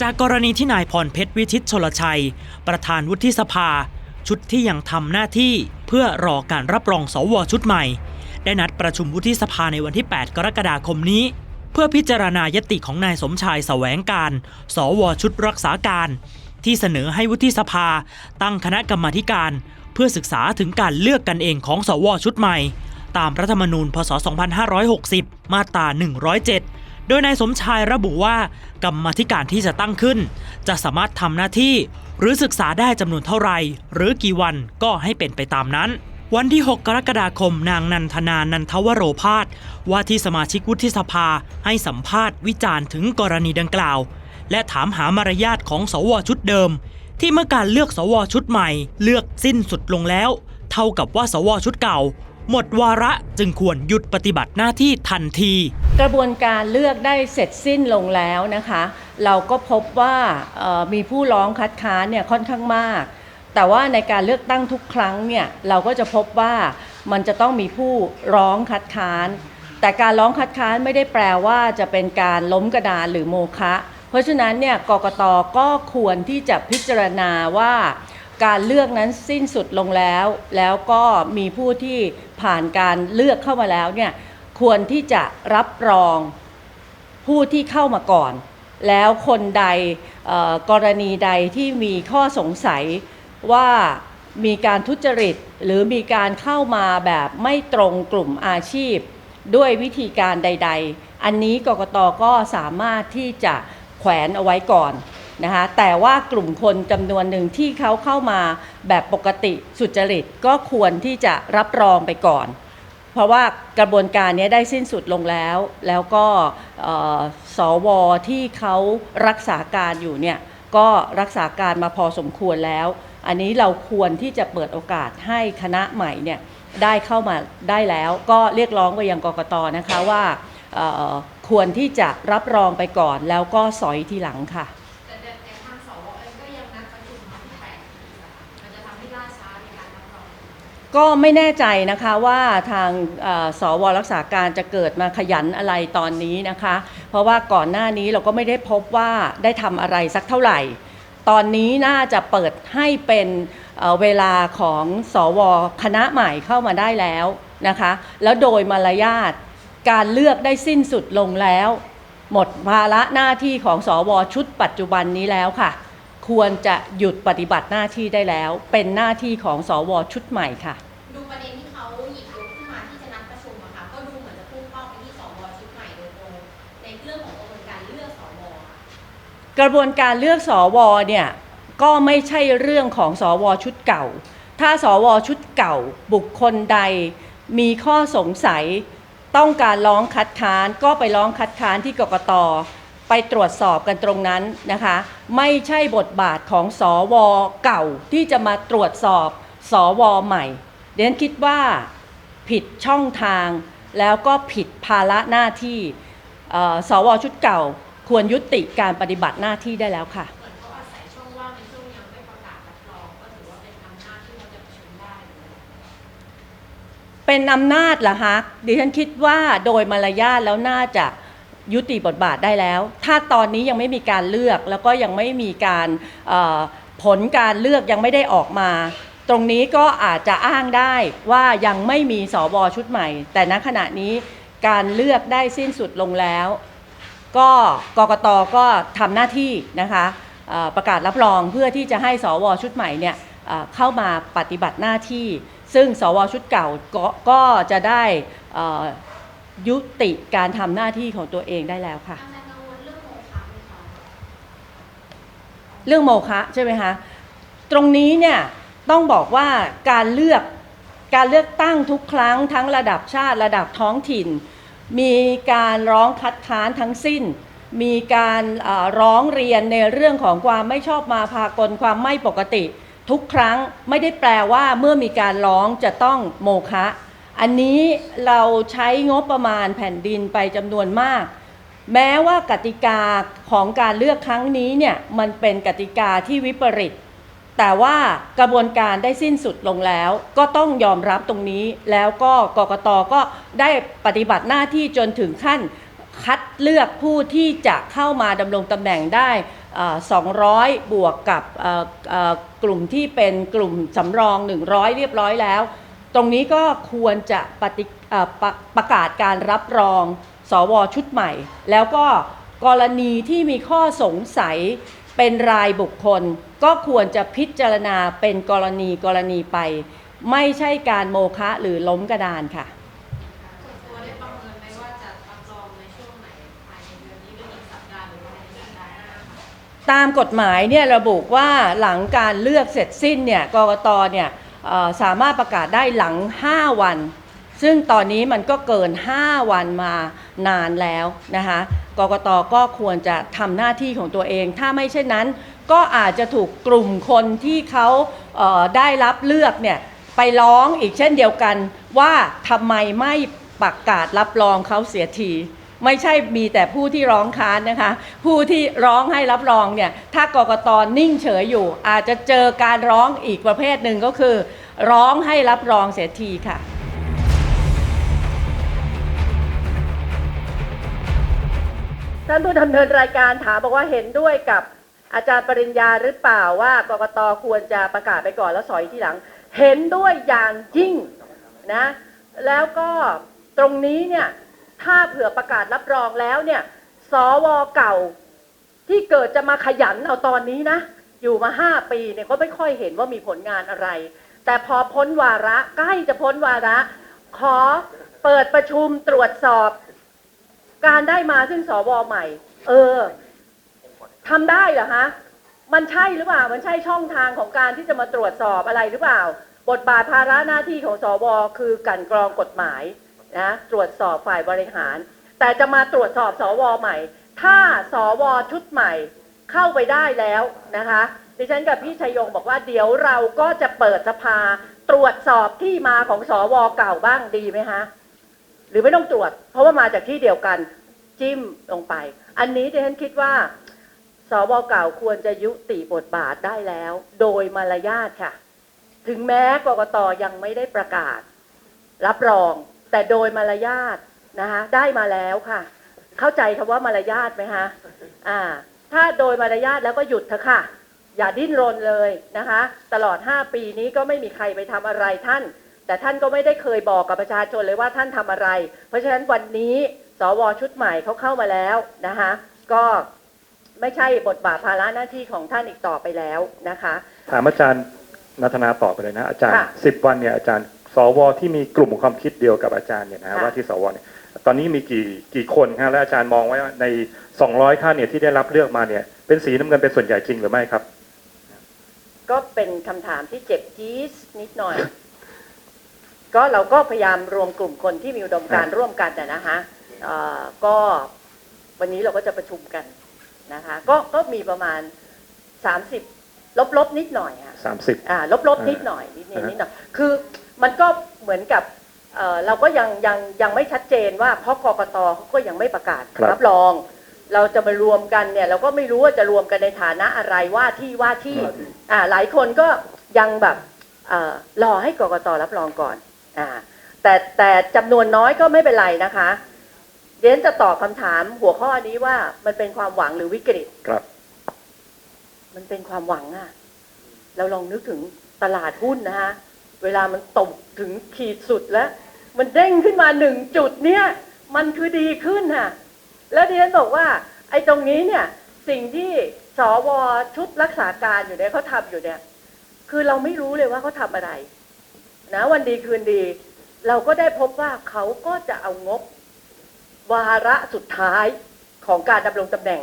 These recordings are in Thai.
จากกรณีที่นายพรเพชรวิชิตชลชัย ประธานวุฒิสภา ชุดที่ยังทำหน้าที่เพื่อรอการรับรองสวชุดใหม่ ได้นัดประชุมวุฒิสภาในวันที่ 8 กรกฎาคมนี้ เพื่อพิจารณายติของนายสมชายแสวงการ สวชุดรักษาการ ที่เสนอให้วุฒิสภา ตั้งคณะกรรมาการ เพื่อศึกษาถึงการเลือกกันเองของสวชุดใหม่ ตามรัฐธรรมนูญพศ 2560 มาตรา 107 โดยนายสมชายระบุว่ากรรมธิการที่จะตั้งขึ้น จะสามารถทำหน้าที่ หรือศึกษาได้จำนวนเท่าไหร่หรือกี่วันก็ให้เป็นไปตามนั้น วันที่ 6 กรกฎาคมนางนันทนานันทวโรพาสว่าที่สมาชิกวุฒิสภาให้สัมภาษณ์วิจารณ์ถึงกรณีดังกล่าว และถามหามารยาทของสวชุดเดิม ที่เมื่อการเลือกสวชุดใหม่ เลือกสิ้นสุดลงแล้ว เท่ากับว่าสวชุดเก่า หมดวาระจึงควรหยุดปฏิบัติหน้าที่ทันที กระบวนการเลือกได้เสร็จสิ้นลงแล้วนะคะ เราก็พบว่ามีผู้ร้องคัดค้านเนี่ยค่อนข้างมาก แต่ว่าในการเลือกตั้งทุกครั้งเนี่ยเราก็จะพบว่ามันจะต้องมีผู้ร้องคัดค้าน แต่การร้องคัดค้านไม่ได้แปลว่าจะเป็นการล้มกระดานหรือโมฆะเพราะฉะนั้นเนี่ยกกตก็ควรที่จะพิจารณาว่า การเลือกนั้นสิ้นสุดลงแล้ว แล้วก็มีผู้ที่ผ่านการเลือกเข้ามาแล้วเนี่ยควรที่จะรับรองผู้ที่เข้ามาก่อน แล้วคนใดกรณีใดที่มีข้อสงสัยว่ามีการทุจริต หรือมีการเข้ามาแบบไม่ตรงกลุ่มอาชีพ ด้วยวิธีการใด ๆ อันนี้กกตก็สามารถที่จะแขวนเอาไว้ก่อน นะคะแต่ว่ากลุ่มคนจำนวนหนึ่งที่เขาเข้ามาแบบปกติสุจริตก็ควรที่จะรับรองไปก่อน เพราะว่ากระบวนการนี้ได้สิ้นสุดลงแล้ว แล้วก็เอ่อสวที่เขารักษาการอยู่เนี่ยก็รักษาการมาพอสมควรแล้ว อันนี้เราควรที่จะเปิดโอกาสให้คณะใหม่เนี่ยได้เข้ามาได้แล้ว ก็เรียกร้องไปยังกกตนะคะว่าควรที่จะรับรองไปก่อนแล้วก็สอยทีหลังค่ะ ล่าช้าในการรับรองก็ไม่แน่ใจนะคะว่าทางเอ่อสวรักษาการจะเกิดมาขยันอะไรตอนนี้นะคะ เพราะว่าก่อนหน้านี้เราก็ไม่ได้พบว่าได้ทำอะไรสักเท่าไหร่ ตอนนี้น่าจะเปิดให้เป็นเอ่อเวลาของสวคณะใหม่เข้ามาได้แล้วนะคะ แล้วโดยมารยาทการเลือกได้สิ้นสุดลงแล้ว หมดภาระหน้าที่ของสวชุดปัจจุบันนี้แล้วค่ะ ควรจะหยุดปฏิบัติหน้าที่ได้แล้ว เป็นหน้าที่ของสวชุดใหม่ค่ะ ดูประเด็นที่เขาหยิบยกขึ้นมาที่จะนัดประชุมอะค่ะก็ดูเหมือนจะพุ่งเป้าไปที่สวชุดใหม่โดยตรงในเรื่องของกระบวนการเลือกสวอะกระบวนการเลือกสวเนี่ยก็ไม่ใช่เรื่องของสวชุดเก่า ถ้าสวชุดเก่าบุคคลใดมีข้อสงสัย ต้องการร้องคัดค้านก็ไปร้องคัดค้านที่กกต ไปตรวจสอบกันตรงนั้นนะคะ ไม่ใช่บทบาทของสวเก่าที่จะมาตรวจสอบสวใหม่เดนคิดว่าผิดช่องทางแล้วก็ผิดภาระหน้าที่เอ่อสวชุดเก่าควรยุติการปฏิบัติหน้าที่ได้แล้วค่ะเหมือนเขาอาศัยช่องว่างในช่วงยังไม่ประกาศรับรองก็ถือว่าเป็นอำนาจที่เขาจะประชุมได้เป็นอำนาจเหรอคะดิฉันคิดว่าโดยมารยาทแล้วน่าจะ ยุติบทบาทได้แล้ว ถ้าตอนนี้ยังไม่มีการเลือกแล้วก็ยังไม่มีการผลการเลือกยังไม่ได้ออกมา ตรงนี้ก็อาจจะอ้างได้ว่ายังไม่มีสวชุดใหม่ แต่ณขณะนี้การเลือกได้สิ้นสุดลงแล้ว ก็กกตก็ทำหน้าที่นะคะประกาศรับรองเพื่อที่จะให้สวชุดใหม่เนี่ยเข้ามาปฏิบัติหน้าที่ ซึ่งสวชุดเก่าก็ก็จะได้อ่อ ยุติการทำหน้าที่ของตัวเองได้แล้วค่ะ เรื่องโมคะใช่ไหมคะตรงนี้เนี่ยต้องบอกว่าการเลือกการเลือกตั้งทุกครั้งทั้งระดับชาติระดับท้องถิ่น มีการร้องคัดค้านทั้งสิ้น มีการร้องเรียนในเรื่องของความไม่ชอบมาพากลความไม่ปกติ ทุกครั้งไม่ได้แปลว่าเมื่อมีการร้องจะต้องโมฆะ อันนี้เราใช้งบประมาณแผ่นดินไปจำนวนมาก แม้ว่ากติกาของการเลือกครั้งนี้เนี่ยมันเป็นกติกาที่วิปริต แต่ว่ากระบวนการได้สิ้นสุดลงแล้ว ก็ต้องยอมรับตรงนี้ แล้วก็กกตก็ได้ปฏิบัติหน้าที่จนถึงขั้นคัดเลือกผู้ที่จะเข้ามาดำรงตำแหน่งได้เอ่อ200 บวกกับกลุ่มที่เป็นกลุ่มสำรอง 100 เรียบร้อยแล้ว ตรงนี้ก็ควรจะปฏิเอ่อประประกาศการรับรอง สวชุดใหม่ แล้วก็กรณีที่มีข้อสงสัยเป็นรายบุคคล ก็ควรจะพิจารณาเป็นกรณีกรณีไป ไม่ใช่การโมฆะหรือล้มกระดานค่ะส่วนตัวได้ประเมินไหมว่าจะรับรองในช่วงไหนภายในเดือนนี้หรืออีกสัปดาห์หรือภายในสัปดาห์หน้าคะตามกฎหมายเนี่ยระบุว่าหลังการเลือกเสร็จสิ้นเนี่ยกกตเนี่ยเอ่อ สามารถประกาศได้หลัง 5 วัน ซึ่งตอนนี้มันก็เกิน 5 วันมานานแล้วนะคะกกตก็ควรจะทำหน้าที่ของตัวเอง ถ้าไม่เช่นนั้น ก็อาจจะถูกกลุ่มคนที่เขาเได้รับเลือกเนี่ยไปร้องอีกเช่นเดียวกันว่าทำไมไม่ประกาศรับรองเขาเสียที ไม่ใช่มีแต่ผู้ที่ร้องค้านนะคะ ผู้ที่ร้องให้รับรองเนี่ยถ้ากกตนิ่งเฉยอยู่ อาจจะเจอการร้องอีกประเภทหนึ่งก็คือ ร้องให้รับรองเสียทีค่ะท่านผู้ดำเนินรายการถามบอกว่าเห็นด้วยกับอาจารย์ปริญญาหรือเปล่าว่ากกตควรจะประกาศไปก่อนแล้วสอยที่หลัง เห็นด้วยอย่างยิ่งนะแล้วก็ตรงนี้เนี่ย ถ้าเผื่อประกาศรับรองแล้วเนี่ย สวเก่า ที่เกิดจะมาขยันเอาตอนนี้นะ อยู่มาห้าปีเนี่ยก็ไม่ค่อยเห็นว่ามีผลงานอะไร แต่พอพ้นวาระใกล้จะพ้นวาระ ขอเปิดประชุมตรวจสอบ การได้มาซึ่งสวใหม่ เออทำได้เหรอฮะมันใช่หรือเปล่า มันใช่ช่องทางของการที่จะมาตรวจสอบอะไรหรือเปล่า บทบาทภาระหน้าที่ของสวคือกลันกรองกฎหมาย นะตรวจสอบฝ่ายบริหาร แต่จะมาตรวจสอบสวใหม่ ถ้าสวชุดใหม่เข้าไปได้แล้วนะคะดิฉันกับพี่ชัยยงบอกว่าเดี๋ยวเราก็จะเปิดสภาตรวจสอบที่มาของสวเก่าบ้างดีไหมฮะหรือไม่ต้องตรวจ เพราะว่ามาจากที่เดียวกันจิ้มลงไป อันนี้ดิฉันคิดว่าสวเก่าควรจะยุติบทบาทได้แล้ว โดยมารยาทค่ะ ถึงแม้กกตยังไม่ได้ประกาศ รับรอง แต่โดยมารยาทนะคะได้มาแล้วค่ะ เข้าใจคำว่ามารยาทไหมคะอ่า ถ้าโดยมารยาทแล้วก็หยุดเถอะค่ะ อย่าดิ้นรนเลยนะคะ ตลอด 5 ปีนี้ก็ไม่มีใครไปทำอะไรท่าน แต่ท่านก็ไม่ได้เคยบอกกับประชาชนเลยว่าท่านทำอะไร เพราะฉะนั้นวันนี้สวชุดใหม่เขาเข้ามาแล้วนะคะก็ไม่ใช่บทบาทภาระหน้าที่ของท่านอีกต่อไปแล้วนะคะถามอาจารย์นัทนาตอบไปเลยนะอาจารย์ค่ะสิบวันเนี่ยอาจารย์ สวที่มีกลุ่มความคิดเดียวกับอาจารย์เนี่ยนะฮะค่ะ ว่าที่สวเนี่ยตอนนี้มีกี่กี่คนฮะและอาจารย์มองว่าใน 200 ท่านเนี่ยที่ได้รับเลือกมาเนี่ยเป็นสีน้ำเงินเป็นส่วนใหญ่จริงหรือไม่ครับ ก็เป็นคำถามที่เจ็บจี๊ดนิดหน่อย ก็เราก็พยายามรวมกลุ่มคนที่มีอุดมการณ์ร่วมกันนะนะคะเอ่อก็วันนี้เราก็จะประชุมกันนะคะ ก็ก็มีประมาณ 30 ลบลบๆนิดหน่อยอะ 30 อ่าลบลบๆนิดหน่อยนิดนิดนิดหน่อยคือ มันก็เหมือนกับเอ่อเราก็ยังยังยังไม่ชัดเจนว่าเพราะกกตเขาก็ยังไม่ประกาศครับรับรอง เราจะมารวมกันเนี่ยเราก็ไม่รู้ว่าจะรวมกันในฐานะอะไรว่าที่ว่าที่อ่าหลายคนก็ยังแบบเอ่อรอให้กกตรับรองก่อนอ่าแต่แต่จำนวนน้อยก็ไม่เป็นไรนะคะเดี๋ยวฉันจะตอบคำถามหัวข้อนี้ว่ามันเป็นความหวังหรือวิกฤตครับ มันเป็นความหวังอะเราลองนึกถึงตลาดหุ้นนะฮะ เวลามันตกถึงขีดสุดแล้ว มันเด้งขึ้นมาหนึ่งจุดเนี่ยมันคือดีขึ้นค่ะแล้วดิฉันบอกว่า ไอ้ตรงนี้เนี่ยสิ่งที่สวชุดรักษาการอยู่เนี่ยเขาทำอยู่เนี่ย คือเราไม่รู้เลยว่าเขาทำอะไร นะ วันดีคืนดี เราก็ได้พบว่าเขาก็จะเอางบ วาระสุดท้ายของการดำรงตำแหน่ง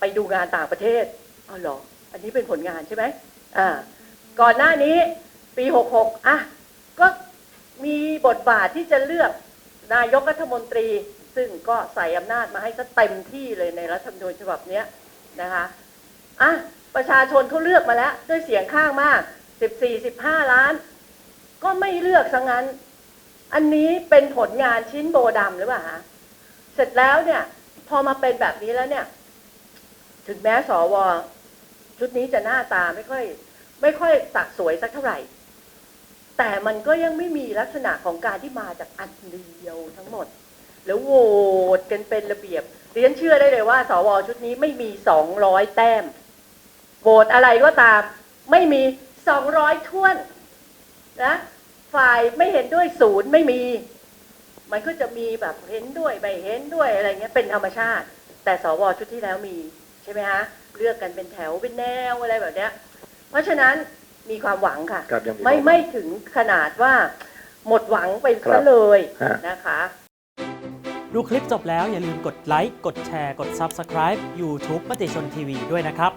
ไปดูงานต่างประเทศอ๋อเหรอ อันนี้เป็นผลงานใช่ไหมอ่าก่อนหน้านี้ ปี 66 อะ ก็มีบทบาทที่จะเลือกนายกรัฐมนตรี ซึ่งก็ใส่อำนาจมาให้ซะเต็มที่เลยในรัฐธรรมนูญฉบับเนี้ยนะคะอะประชาชนเขาเลือกมาแล้ว ด้วยเสียงข้างมาก 14-15 ล้าน ก็ไม่เลือกซะงั้น อันนี้เป็นผลงานชิ้นโบดำหรือเปล่าฮะเสร็จแล้วเนี่ย พอมาเป็นแบบนี้แล้วเนี่ย ถึงแม้สวชุดนี้จะหน้าตาไม่ค่อย ไม่ค่อยสักสวยสักเท่าไหร่ แต่มันก็ยังไม่มีลักษณะของการที่มาจากอันเดียวทั้งหมด แล้วโหวตกันเป็นระเบียบดิฉันเชื่อได้เลยว่า สวชุดนี้ไม่มี200แต้มโหวตอะไรก็ตาม ไม่มี200ท้วนนะฝ่ายไม่เห็นด้วยศูนย์ไม่มี มันก็จะมีแบบเห็นด้วยไม่เห็นด้วยอะไรเงี้ยเป็นธรรมชาติ แต่สวชุดที่แล้วมีใช่ไหมฮะเลือกกันเป็นแถวเป็นแนวอะไรแบบเนี้ย เพราะฉะนั้น มีความหวังค่ะ ครับยังมีไม่ความหวังไม่ถึงขนาดว่าหมดหวังไปครัซะบเลยฮะนะคะ ดูคลิปจบแล้วอย่าลืมกดไลค์ กดแชร์ กด Subscribe YouTube มติชนทีวีด้วยนะครับ